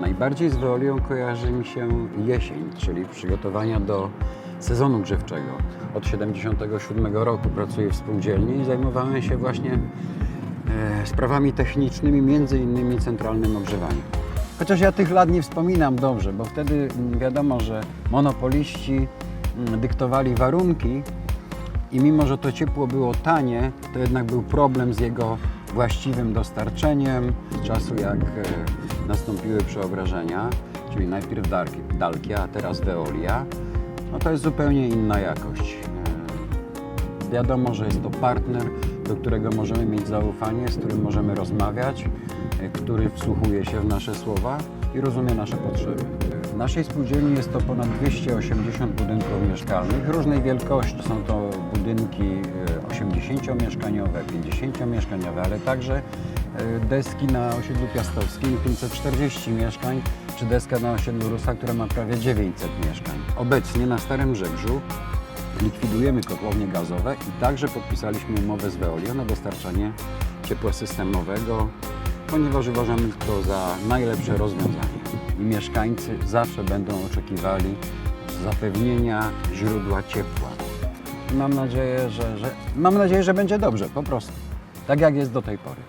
Najbardziej z Weolią kojarzy mi się jesień, czyli przygotowania do sezonu grzewczego. Od 77 roku pracuję w spółdzielni i zajmowałem się właśnie e, sprawami technicznymi, między innymi centralnym ogrzewaniem. Chociaż ja tych lat nie wspominam dobrze, bo wtedy mm, wiadomo, że monopoliści mm, dyktowali warunki i mimo, że to ciepło było tanie, to jednak był problem z jego właściwym dostarczeniem czasu, jak e, nastąpiły przeobrażenia, czyli najpierw Dalkia, a teraz Veolia. No to jest zupełnie inna jakość. E, Wiadomo, że jest to partner, do którego możemy mieć zaufanie, z którym możemy rozmawiać, e, który wsłuchuje się w nasze słowa i rozumie nasze potrzeby. W naszej spółdzielni jest to ponad 280 budynków mieszkalnych różnej wielkości. Są to budynki e, 80-mieszkaniowe, 50-mieszkaniowe, ale także e, deski na osiedlu piastowskim 540 mieszkań, czy deska na osiedlu Rusa, która ma prawie 900 mieszkań. Obecnie na Starym Żebrzu likwidujemy kotłownie gazowe i także podpisaliśmy umowę z Veolią na dostarczanie ciepła systemowego, ponieważ uważamy to za najlepsze rozwiązanie. I mieszkańcy zawsze będą oczekiwali zapewnienia źródła ciepła. Mam nadzieję, że, że, mam nadzieję, że będzie dobrze, po prostu. Tak jak jest do tej pory.